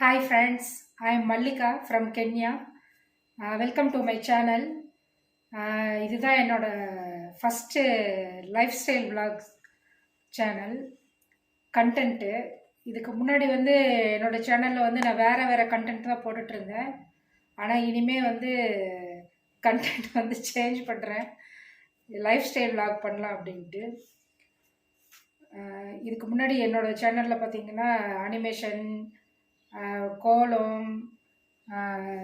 Hi friends I am Mallika from Kenya welcome to my channel இதுதான் என்னோடய first lifestyle vlogs channel content இதுக்கு முன்னாடி வந்து என்னோட சேனலில் வந்து நான் வேறு வேறு கண்டென்ட் தான் போட்டுட்ருந்தேன் ஆனால் இனிமேல் வந்து கண்டென்ட் வந்து சேஞ்ச் பண்ணுறேன் லைஃப் ஸ்டைல் vlog பண்ணலாம் அப்படின்ட்டு. Uh, இதுக்கு முன்னாடி என்னோடய சேனலில் பார்த்தீங்கன்னா அனிமேஷன் கோலம்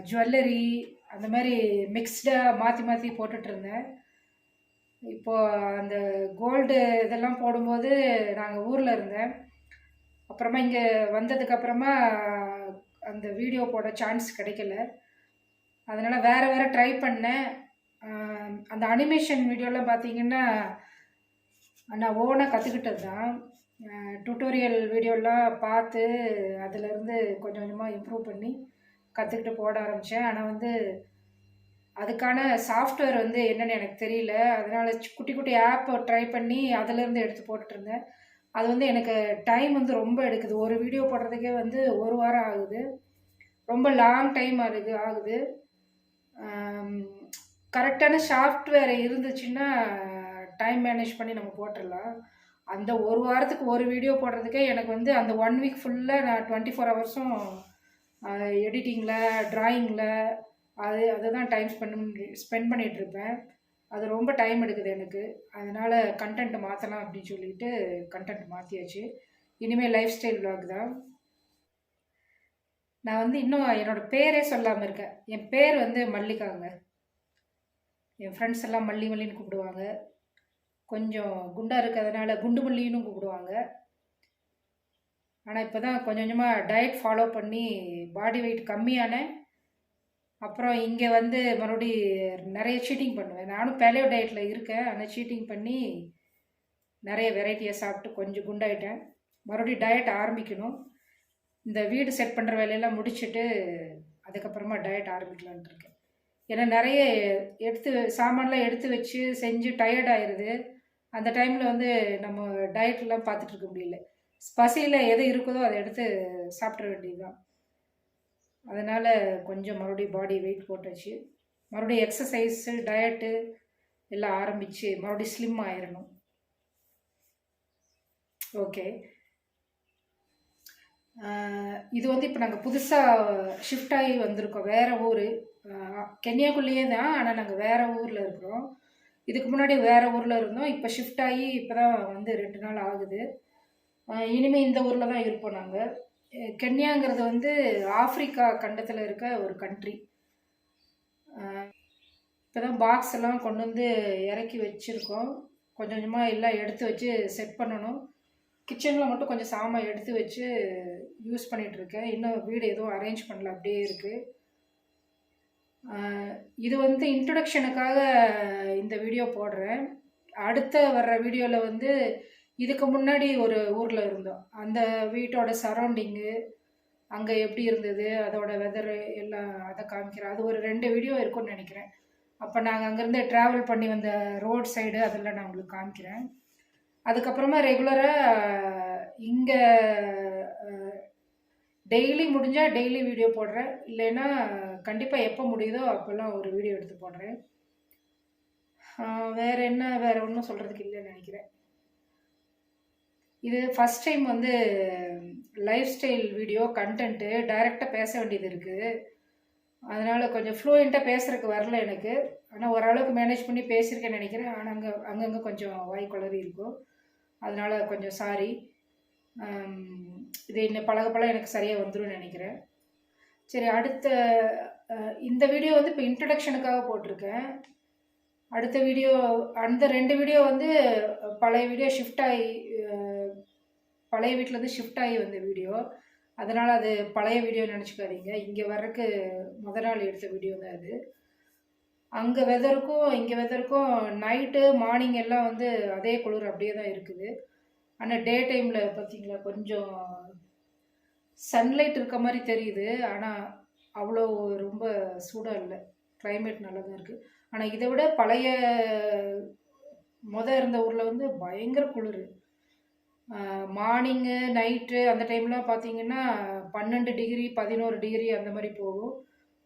ஜுவல்லரி அந்த மாதிரி மிக்ஸ்டாக மாற்றி மாற்றி போட்டுட்டு இருந்தேன். இப்போது அந்த கோல்டு இதெல்லாம் போடும்போது நாங்கள் ஊரில் இருந்தேன். அப்புறமா இங்கே வந்ததுக்கப்புறமா அந்த வீடியோ போட சான்ஸ் கிடைக்கல. அதனால் வேறு வேறு ட்ரை பண்ணேன். அந்த அனிமேஷன் வீடியோலாம் பார்த்தீங்கன்னா நான் ஓனாக கற்றுக்கிட்டது தான் டுட்டோரியல் வீடியோலாம் பார்த்து அதிலேருந்து கொஞ்சம் கொஞ்சமாக இம்ப்ரூவ் பண்ணி கற்றுக்கிட்டு போட ஆரம்பித்தேன் ஆனால் வந்து அதுக்கான சாஃப்ட்வேர் வந்து என்னென்னு எனக்கு தெரியல. அதனால் குட்டி குட்டி ஆப்பை ட்ரை பண்ணி அதுலேருந்து எடுத்து போட்டுட்ருந்தேன் அது வந்து எனக்கு டைம் வந்து ரொம்ப எடுக்குது. ஒரு வீடியோ போடுறதுக்கே வந்து ஒரு வாரம் ஆகுது. ரொம்ப லாங் டைம் ஆகுது ஆகுது. கரெக்டான சாஃப்ட்வேர் இருந்துச்சுன்னா டைம் மேனேஜ் பண்ணி நம்ம போட்டுடலாம். அந்த ஒரு வாரத்துக்கு ஒரு வீடியோ போடுறதுக்கே எனக்கு வந்து அந்த ஒன் வீக் ஃபுல்லாக நான் டுவெண்ட்டி ஃபோர் ஹவர்ஸும் எடிட்டிங்கில் ட்ராயிங்கில் அது அதை தான் டைம் ஸ்பெண்ட் ஸ்பெண்ட் பண்ணிகிட்ருப்பேன் அது ரொம்ப டைம் எடுக்குது எனக்கு. அதனால் கண்டென்ட் மாற்றலாம் அப்படின்னு சொல்லிட்டு கண்டென்ட் மாற்றியாச்சு இனிமேல் லைஃப் ஸ்டைல் விளாக் தான். நான் வந்து இன்னும் என்னோட பேரே சொல்லாமல் இருக்கேன். என் பேர் வந்து மல்லிகாங்க. என் ஃப்ரெண்ட்ஸ் எல்லாம் மல்லி மல்லின்னு கூப்பிடுவாங்க. கொஞ்சம் குண்டாக இருக்கிறதுனால குண்டு மல்லின்னு கூப்பிடுவாங்க. ஆனால் இப்போ தான் கொஞ்சம் கொஞ்சமாக டயட் ஃபாலோ பண்ணி பாடி வெயிட் கம்மியானேன் அப்புறம் இங்கே வந்து மறுபடி நிறைய சீட்டிங் பண்ணுவேன். நானும் பேலியோ டயட்டில் இருக்கேன். ஆனால் சீட்டிங் பண்ணி நிறைய வெரைட்டியாக சாப்பிட்டு கொஞ்சம் குண்டாயிட்டேன். மறுபடியும் டயட் ஆரம்பிக்கணும். இந்த வீடு செட் பண்ணுற வேலையெல்லாம் முடிச்சுட்டு அதுக்கப்புறமா டயட் ஆரம்பிக்கலான்ட்டு இருக்கேன். ஏன்னா நிறைய எடுத்து சாமான்லாம் எடுத்து வச்சு செஞ்சு டயர்ட் ஆயிடுது அந்த டைமில் வந்து நம்ம டயட்லாம் பார்த்துட்டு இருக்க முடியல. பசியில் எது இருக்குதோ அதை எடுத்து சாப்பிட்ற வேண்டியது தான் அதனால் கொஞ்சம் மறுபடியும் பாடி வெயிட் போட்டாச்சு. மறுபடியும் எக்ஸசைஸு டயட்டு எல்லாம் ஆரம்பித்து மறுபடியும் ஸ்லிம் ஆயிடணும் ஓகே இது வந்து இப்போ நாங்கள் புதுசாக ஷிஃப்ட் ஆகி வந்திருக்கோம். வேறு ஊர். கென்யாக்குள்ளேயே தான் ஆனால் நாங்கள் வேறு ஊரில் இருக்கிறோம். இதுக்கு முன்னாடி வேறு ஊரில் இருந்தோம். இப்போ ஷிஃப்ட் ஆகி இப்போ தான் வந்து ரெண்டு நாள் ஆகுது. இனிமேல் இந்த ஊரில் தான் இருப்போம் நாங்கள் கென்யாங்கிறது வந்து ஆப்பிரிக்கா கண்டத்தில் இருக்க ஒரு கண்ட்ரி இப்போ தான் பாக்ஸ் எல்லாம் கொண்டு வந்து இறக்கி வச்சுருக்கோம். கொஞ்சம் கொஞ்சமாக எல்லாம் எடுத்து வச்சு செட் பண்ணணும். கிச்சனில் மட்டும் கொஞ்சம் சாமான் எடுத்து வச்சு யூஸ் பண்ணிகிட்ருக்கேன் இன்னும் வீடு எதுவும் அரேஞ்ச் பண்ணல அப்படியே இருக்குது இது வந்து இன்ட்ரொடக்ஷனுக்காக இந்த வீடியோ போடுறேன். அடுத்த வர்ற வீடியோவில் வந்து இதுக்கு முன்னாடி ஒரு ஊரில் இருந்தோம். அந்த வீட்டோட சரௌண்டிங்கு அங்கே எப்படி இருந்தது அதோட வெதரு எல்லாம் அதை காமிக்கிறேன். அது ஒரு ரெண்டு வீடியோ இருக்கும்னு நினைக்கிறேன். அப்போ நாங்கள் அங்கேருந்து ட்ராவல் பண்ணி வந்த ரோட் சைடு அதெல்லாம் நான் உங்களுக்கு காமிக்கிறேன். அதுக்கப்புறமா ரெகுலராக இங்கே டெய்லி முடிஞ்சால் டெய்லி வீடியோ போடுறேன். இல்லைன்னா கண்டிப்பாக எப்போ முடியுதோ அப்போல்லாம் ஒரு வீடியோ எடுத்து போடுறேன். வேறு என்ன வேறு ஒன்றும் சொல்கிறதுக்கு இல்லைன்னு நினைக்கிறேன். இது ஃபஸ்ட் டைம் வந்து லைஃப் ஸ்டைல் வீடியோ கண்டென்ட்டு டைரெக்டாக பேச வேண்டியது இருக்குது அதனால் கொஞ்சம் ஃப்ளூயண்ட்டாக பேசுகிறதுக்கு வரல எனக்கு. ஆனால் ஓரளவுக்கு மேனேஜ் பண்ணி பேசியிருக்கேன்னு நினைக்கிறேன். ஆனால் அங்கே அங்கங்கே கொஞ்சம் வாய் குளறி இருக்கும். அதனால் கொஞ்சம் சாரி இது இன்னும் பழக பழக எனக்கு சரியாக வந்துடும் நினைக்கிறேன். சரி அடுத்த இந்த வீடியோ வந்து இப்போ இன்ட்ரடக்ஷனுக்காக போட்டிருக்கேன். அடுத்த வீடியோ அந்த ரெண்டு வீடியோ வந்து பழைய வீடியோ ஷிஃப்ட் ஆகி பழைய வீட்டிலேருந்து ஷிஃப்ட் ஆகி வந்த வீடியோ அதனால் அது பழைய வீடியோ நினச்சிக்காதீங்க. இங்கே வர்றதுக்கு முத நாள் எடுத்த வீடியோ தான் அது. அங்கே வெதருக்கும் இங்கே வெதருக்கும் நைட்டு மார்னிங் எல்லாம் வந்து அதே குளிர் அப்படியே தான் இருக்குது. ஆனால் டே டைமில் பார்த்தீங்களா கொஞ்சம் சன்லைட் இருக்க மாதிரி தெரியுது. ஆனால் அவ்வளோ ரொம்ப சூடாக இல்லை. கிளைமேட் நல்லா தான் இருக்குது ஆனால் இதை விட பழைய மொதல் இருந்த ஊரில் வந்து பயங்கர குளிர். மார்னிங்கு நைட்டு அந்த டைம்லாம் பார்த்தீங்கன்னா பன்னெண்டு டிகிரி பதினோரு டிகிரி அந்த மாதிரி போகும்.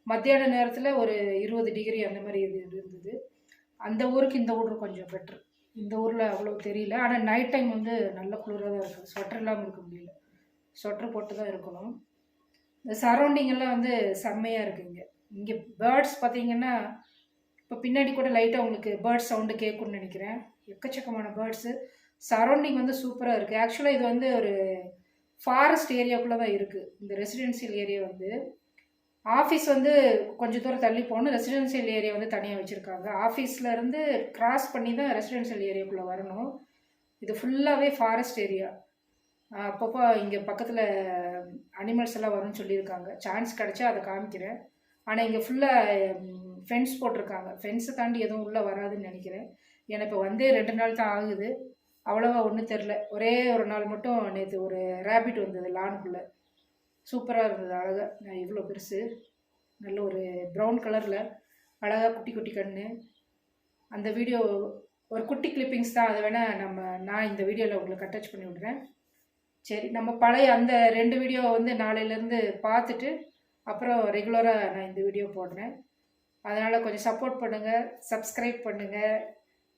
மத்தியான நேரத்தில் ஒரு இருபது டிகிரி அந்த மாதிரி இது இருந்தது. அந்த ஊருக்கு இந்த ஊர் கொஞ்சம் பெட்ரு இந்த ஊரில் அவ்வளோ தெரியல. ஆனால் நைட் டைம் வந்து நல்ல குளிராக தான் இருக்குது ஸ்வெட்டர் இல்லாமல் இருக்க முடியல. ஸ்வெட்டர் போட்டு தான் இருக்கணும். இந்த சரௌண்டிங் எல்லாம் வந்து செம்மையாக இருக்குங்க இங்கே. பேர்ட்ஸ் பார்த்தீங்கன்னா இப்போ பின்னாடி கூட லைட்டாக உங்களுக்கு பேர்ட்ஸ் சவுண்டு கேட்கும்னு நினைக்கிறேன். எக்கச்சக்கமான பேர்ட்ஸு சரௌண்டிங் வந்து சூப்பராக இருக்குது ஆக்சுவலாக இது வந்து ஒரு ஃபாரஸ்ட் ஏரியாக்குள்ளே தான் இருக்குது இந்த ரெசிடென்சியல் ஏரியா வந்து. ஆஃபீஸ் வந்து கொஞ்சம் தூரம் தள்ளி போகணும். ரெசிடென்சியல் ஏரியா வந்து தனியாக வச்சுருக்காங்க. ஆஃபீஸில் இருந்து கிராஸ் பண்ணி தான் ரெசிடென்சியல் ஏரியாக்குள்ளே வரணும். இது ஃபுல்லாகவே ஃபாரஸ்ட் ஏரியா அப்பப்போ இங்கே பக்கத்தில் அனிமல்ஸ் எல்லாம் வரும்னு சொல்லியிருக்காங்க. சான்ஸ் கிடச்சா அதை காமிக்கிறேன். ஆனால் இங்கே ஃபுல்லாக ஃபென்ஸ் போட்டிருக்காங்க. ஃபென்ஸை தாண்டி எதுவும் உள்ளே வராதுன்னு நினைக்கிறேன். ஏன்னா இப்போ வந்தே ரெண்டு நாள் தான் ஆகுது. அவ்வளோவா ஒன்றும் தெரில. ஒரே ஒரு நாள் மட்டும் நேற்று ஒரு ரேபிட் வந்தது லானுக்குள்ளே சூப்பராக இருந்தது அழகாக நான் இவ்வளோ பெருசு. நல்ல ஒரு ப்ரௌன் கலரில் அழகாக குட்டி குட்டி கண்ணு. அந்த வீடியோ ஒரு குட்டி கிளிப்பிங்ஸ் தான். அதை வேணால் நம்ம நான் இந்த வீடியோவில் உங்களுக்கு அட்டாச் பண்ணி விட்றேன். சரி நம்ம பழைய அந்த ரெண்டு வீடியோ வந்து நாளையிலேருந்து பார்த்துட்டு அப்புறம் ரெகுலராக நான் இந்த வீடியோ போடுறேன். அதனால் கொஞ்சம் சப்போர்ட் பண்ணுங்கள் சப்ஸ்கிரைப் பண்ணுங்கள்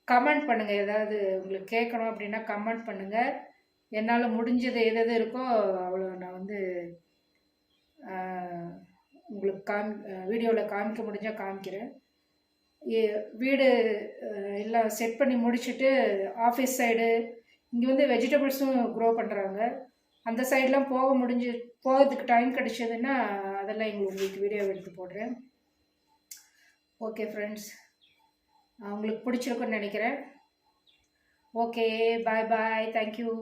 கமெண்ட் பண்ணுங்கள் ஏதாவது உங்களுக்கு கேட்கணும் அப்படின்னா கமெண்ட் பண்ணுங்கள் என்னால் முடிஞ்சது எது எது இருக்கோ அவ்வளோ நான் வந்து உங்களுக்கு காமி வீடியோவில் காமிக்க முடிஞ்சால் காமிக்கிறேன். வீடு எல்லாம் செட் பண்ணி முடிச்சுட்டு ஆஃபீஸ் சைடு இங்கே வந்து வெஜிடபிள்ஸும் க்ரோ பண்ணுறாங்க அந்த சைடெலாம் போக முடிஞ்சு போகிறதுக்கு டைம் கிடைச்சதுன்னா அதெல்லாம் எங்களுக்கு உங்களுக்கு வீடியோ எடுத்து போடுறேன். ஓகே ஃப்ரெண்ட்ஸ் உங்களுக்கு பிடிச்சிருக்குன்னு நினைக்கிறேன். Okay bye bye thank you